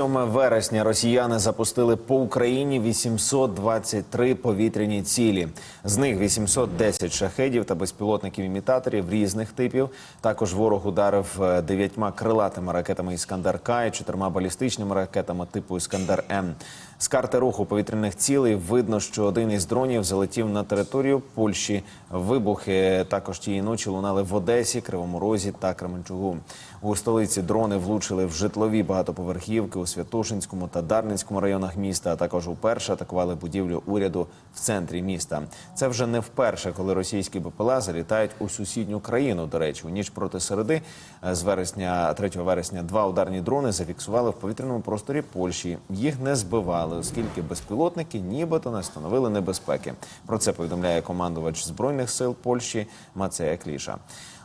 7 вересня росіяни запустили по Україні 823 повітряні цілі. З них 810 шахедів та безпілотників імітаторів різних типів. Також ворог ударив е, дев'ятьма крилатими ракетами Іскандер К і чотирма балістичними ракетами типу Іскандер М. З карти руху повітряних цілей видно, що один із дронів залетів на територію Польщі. Вибухи також тієї ночі лунали в Одесі, Кривому Розі та Кременчугу. У столиці дрони влучили в житлові багатоповерхівки у Святошинському та Дарницькому районах міста. А також уперше атакували будівлю уряду в центрі міста. Це вже не вперше, коли російські БПЛА залітають у сусідню країну. До речі, у ніч проти середи е, з вересня 3 вересня два ударні дрони зафіксували в повітряному просторі Польщі. Їх не збивали, оскільки безпілотники нібито не становили небезпеки. Про це повідомляє командувач збройних сил Польщі Мацея Кліша.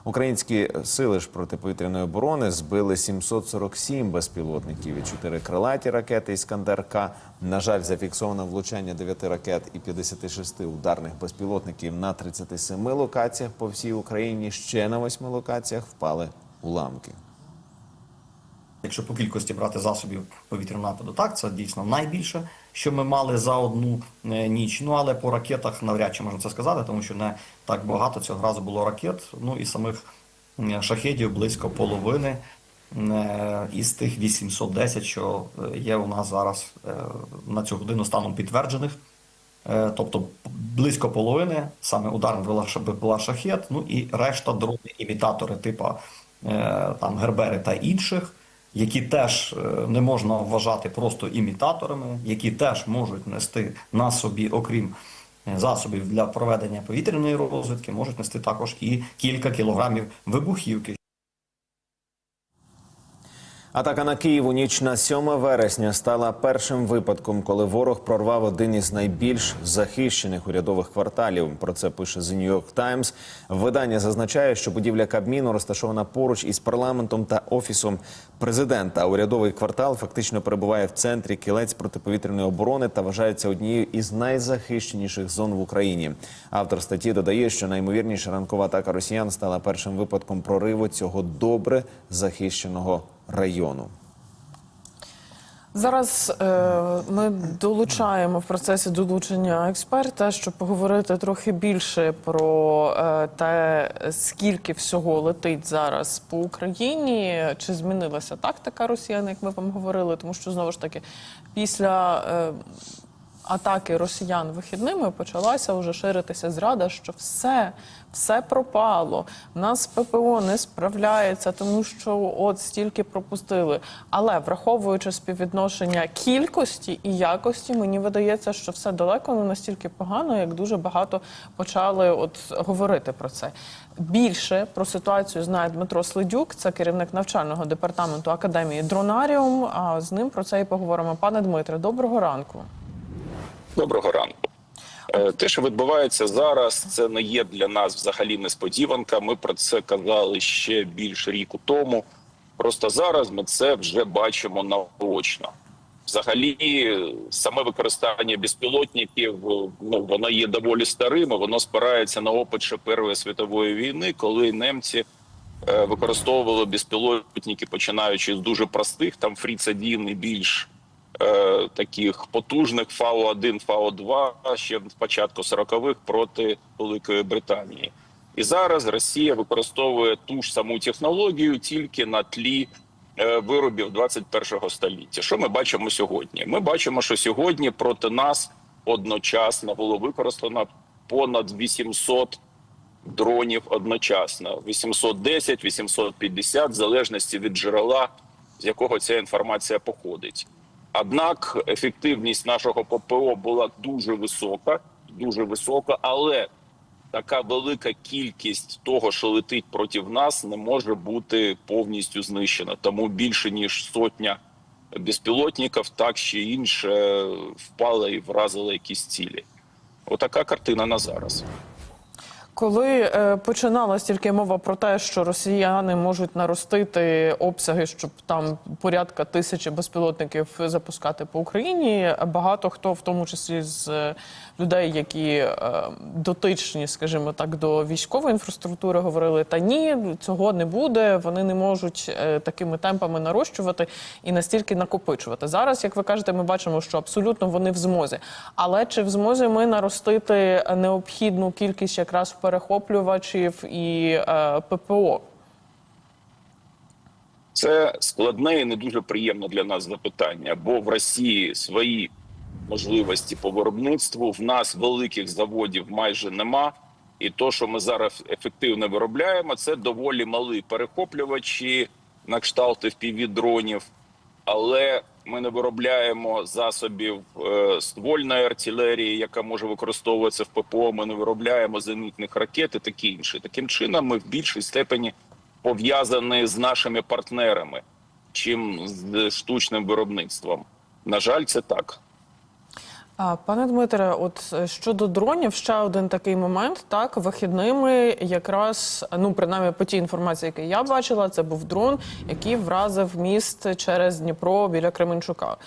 Українські сили ж протиповітряної оборони збили 747 безпілотників і 4 крилаті ракети «Іскандер-К». На жаль, зафіксовано влучання 9 ракет і 56 ударних безпілотників на 37 локаціях по всій Україні. Ще на 8 локаціях впали уламки. Якщо по кількості брати засобів повітряного нападу, так це дійсно найбільше, що ми мали за одну е, ніч. Ну але по ракетах навряд чи можна це сказати, тому що не так багато цього разу було ракет. Ну і самих шахедів близько половини е, із тих 810, що е, є у нас зараз на цю годину станом підтверджених. Тобто близько половини саме ударна була шахет, ну і решта дрони імітатори е, там Гербери та інших, які теж е, не можна вважати просто імітаторами, які теж можуть нести на собі, окрім е, засобів для проведення повітряної розвідки, можуть нести також і кілька кілограмів вибухівки. Атака на Київ у ніч на 7 вересня стала першим випадком, коли ворог прорвав один із найбільш захищених урядових кварталів. Про це пише The New York Times. Видання зазначає, що будівля Кабміну розташована поруч із парламентом та офісом президента. Урядовий квартал фактично перебуває в центрі кілець протиповітряної оборони та вважається однією із найзахищеніших зон в Україні. Автор статті додає, що наймовірніша ранкова атака росіян стала першим випадком прориву цього добре захищеного району. Зараз е, ми долучаємо в процесі долучення експерта, щоб поговорити трохи більше про е, те, скільки всього летить зараз по Україні, чи змінилася тактика росіян, як ми вам говорили, тому що знову ж таки після. Е, атаки росіян вихідними почалася вже ширитися зрада, що все, все пропало. У нас ППО не справляється, тому що от стільки пропустили. Але враховуючи співвідношення кількості і якості, мені видається, що все далеко не настільки погано, як дуже багато почали от говорити про це. Більше про ситуацію знає Дмитро Слидюк, це керівник навчального департаменту академії Дронаріум. А з ним про це і поговоримо. Пане Дмитре, доброго ранку. Доброго ранку. Е, Те, що відбувається зараз, це не є для нас взагалі несподіванка. Ми про це казали ще більше ріку тому. Просто зараз ми це вже бачимо наочно. Взагалі, саме використання безпілотників ну воно є доволі старим. Воно спирається на опит ще Першої світової війни, коли немці е, використовували безпілотники, починаючи з дуже простих, там Фріц 1 і більш е, таких потужних ФАО-1, ФАО-2 ще з початку 40-х проти Великої Британії. І зараз Росія використовує ту ж саму технологію тільки на тлі е, виробів 21-го століття. Що ми бачимо сьогодні? Ми бачимо, що сьогодні проти нас одночасно було використано понад 800 дронів одночасно: 810, 850, в залежності від джерела, з якого ця інформація походить. Однак ефективність нашого ППО була дуже висока, дуже висока, але така велика кількість того, що летить проти нас, не може бути повністю знищена. Тому більше ніж сотня безпілотників, так чи інше, впала і вразила якісь цілі. Отака картина на зараз. Коли е, починалась тільки мова про те, що росіяни можуть наростити обсяги, щоб там порядка тисячі безпілотників запускати по Україні, багато хто, в тому числі з е, людей, які е, дотичні, скажімо так, до військової інфраструктури, говорили: та ні, цього не буде, вони не можуть такими темпами нарощувати і настільки накопичувати. Зараз, як ви кажете, ми бачимо, що абсолютно вони в змозі. Але чи в змозі ми наростити необхідну кількість якраз перехоплювачів і е, ППО? Це складне і не дуже приємне для нас запитання, бо в Росії свої можливості по виробництву. В нас великих заводів майже нема. І то, що ми зараз ефективно виробляємо, це доволі малі перехоплювачі на кшталт FPV-дронів. Але ми не виробляємо засобів е, ствольної артилерії, яка може використовуватися в ППО. Ми не виробляємо зенітних ракет і таке інше. Таким чином, ми в більшій степені пов'язані з нашими партнерами, чим з штучним виробництвом. На жаль, це так. Пане Дмитре, от е, щодо дронів, ще один такий момент. Так, вихідними якраз, ну принаймні по тій інформації, яку я бачила, це був дрон, який вразив міст через Дніпро біля Кременчука.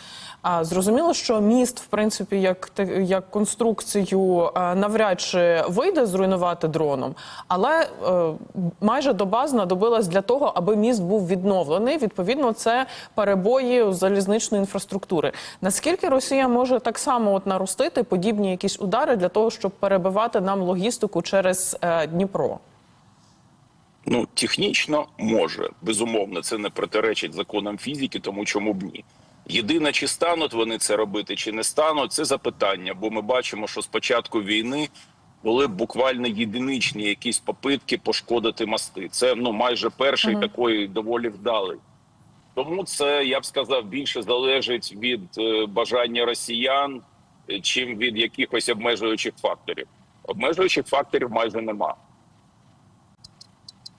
А зрозуміло, що міст, в принципі, як як конструкцію е, навряд чи вийде зруйнувати дроном, але е, майже доба знадобилась для того, аби міст був відновлений. Відповідно, це перебої залізничної інфраструктури. Наскільки Росія може так само от наростити подібні якісь удари для того, щоб перебивати нам логістику через е, Дніпро? Ну, технічно може. Безумовно, це не протиречить законам фізики, тому чому б ні. Єдине, чи стануть вони це робити, чи не стануть, це запитання. Бо ми бачимо, що з початку війни були буквально єдиничні якісь попитки пошкодити мости. Це ну майже перший такий доволі вдалий. Тому це я б сказав більше залежить від е, бажання росіян, е, чим від якихось обмежуючих факторів. Обмежуючих факторів майже нема.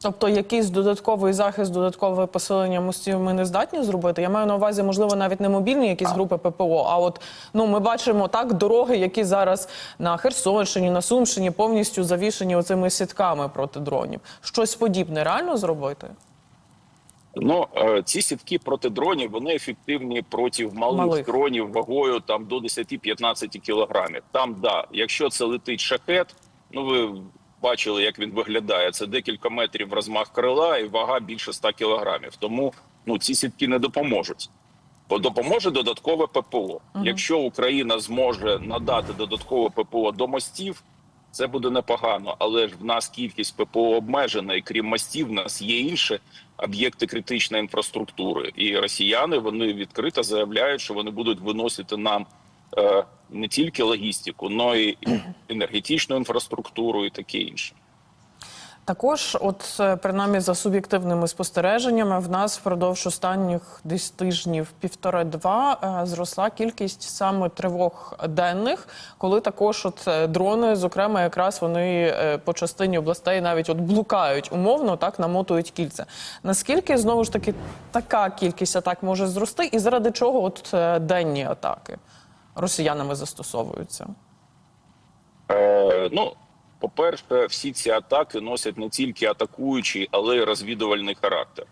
Тобто якийсь додатковий захист, додаткове посилення мостів ми не здатні зробити. Я маю на увазі, можливо, навіть не мобільні якісь групи ППО. А от ну ми бачимо так дороги, які зараз на Херсонщині, на Сумщині повністю завішені оцими сітками проти дронів. Щось подібне реально зробити? Ну е, ці сітки проти дронів вони ефективні проти малих, Малих. дронів вагою там до 10-15 кілограмів. Там да, якщо це летить шахет, ну ви бачили, як він виглядає. Це декілька метрів розмах крила і вага більше 100 кілограмів. Тому ну ці сітки не допоможуть. Бо допоможе додаткове ППО. Якщо Україна зможе надати додаткове ППО до мостів, це буде непогано. Але ж в нас кількість ППО обмежена, і крім мостів, в нас є інші об'єкти критичної інфраструктури. І росіяни вони відкрито заявляють, що вони будуть виносити нам е, не тільки логістику, але й енергетичну інфраструктуру і таке інше. Також, от е, принаймні за суб'єктивними спостереженнями, в нас впродовж останніх десь тижнів півтора-два е, зросла кількість саме тривог денних, коли також от е, дрони, зокрема, якраз вони по частині областей навіть от блукають умовно, так намотують кільця. Наскільки знову ж таки така кількість атак може зрости, і заради чого от денні атаки росіянами застосовуються? Е, ну, по-перше, всі ці атаки носять не тільки атакуючий, але й розвідувальний характер.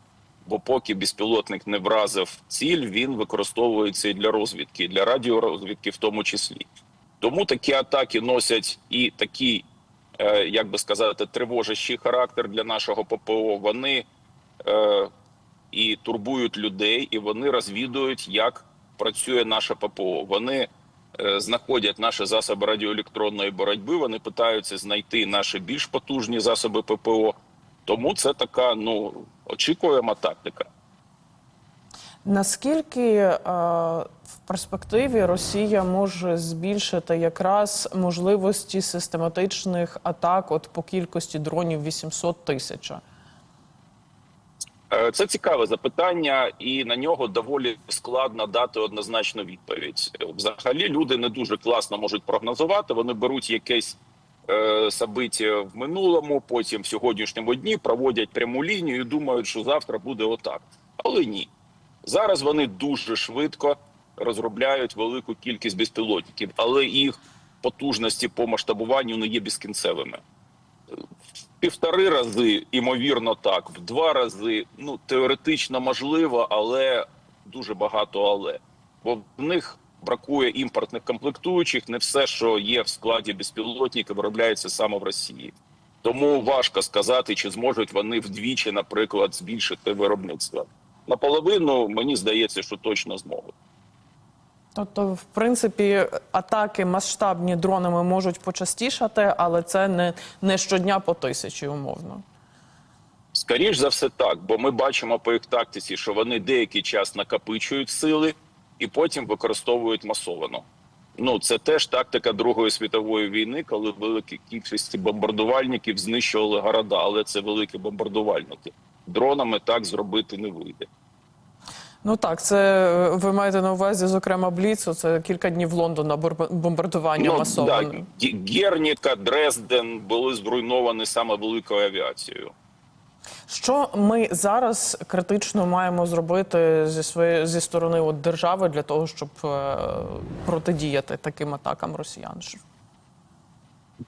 Бо поки безпілотник не вразив ціль, він використовується і для розвідки, і для радіорозвідки в тому числі. Тому такі атаки носять і такий, е, як би сказати, тривожащий характер для нашого ППО. Вони е, і турбують людей, і вони розвідують, як працює наше ППО. Вони е, знаходять наші засоби радіоелектронної боротьби. Вони питаються знайти наші більш потужні засоби ППО. Тому це така ну очікуєма тактика. Наскільки е, в перспективі Росія може збільшити якраз можливості систематичних атак от по кількості дронів 800 тисяч? Е, Це цікаве запитання, і на нього доволі складно дати однозначну відповідь. Взагалі, люди не дуже класно можуть прогнозувати. Вони беруть якесь е, собиття в минулому, потім в сьогоднішньому дні проводять пряму лінію і думають, що завтра буде отак. Але ні. Зараз вони дуже швидко розробляють велику кількість безпілотників, але їх потужності по масштабуванню не є безкінцевими. Півтори рази, імовірно, так, в два рази. Ну теоретично можливо, але дуже багато але. Бо в них бракує імпортних комплектуючих. Не все, що є в складі безпілотників, виробляється саме в Росії. Тому важко сказати, чи зможуть вони вдвічі, наприклад, збільшити виробництво. Наполовину мені здається, що точно зможуть. Тобто, в принципі, атаки масштабні дронами можуть почастішати, але це не, не щодня по тисячі, умовно. Скоріш за все так, бо ми бачимо по їх тактиці, що вони деякий час накопичують сили і потім використовують масовано. Ну це теж тактика Другої світової війни, коли великі кількості бомбардувальників знищували города, але це великі бомбардувальники. Дронами так зробити не вийде. Ну так, це е, ви маєте на увазі, зокрема, Бліцу, це кілька днів Лондона бомбардування да, масоване. Ге- Герніка, Дрезден були зруйновані саме великою авіацією. Що ми зараз критично маємо зробити зі своєї зі сторони от держави для того, щоб е, протидіяти таким атакам росіян?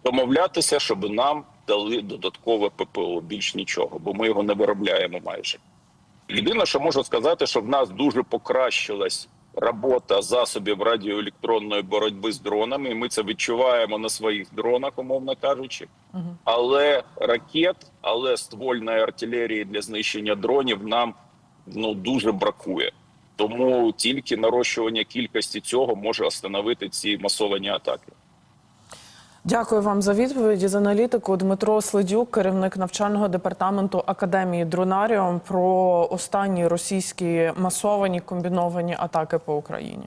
Домовлятися, щоб нам дали додаткове ППО, більш нічого, бо ми його не виробляємо майже. Єдине, що можу сказати, що в нас дуже покращилась робота засобів радіоелектронної боротьби з дронами. і Ми це відчуваємо на своїх дронах, умовно кажучи. Але ракет, але ствольної артилерії для знищення дронів нам ну дуже бракує. Тому тільки нарощування кількості цього може остановити ці масовані атаки. Дякую вам за відповіді з аналітику. Дмитро Следюк, керівник навчального департаменту академії Друнаріум, про останні російські масовані комбіновані атаки по Україні.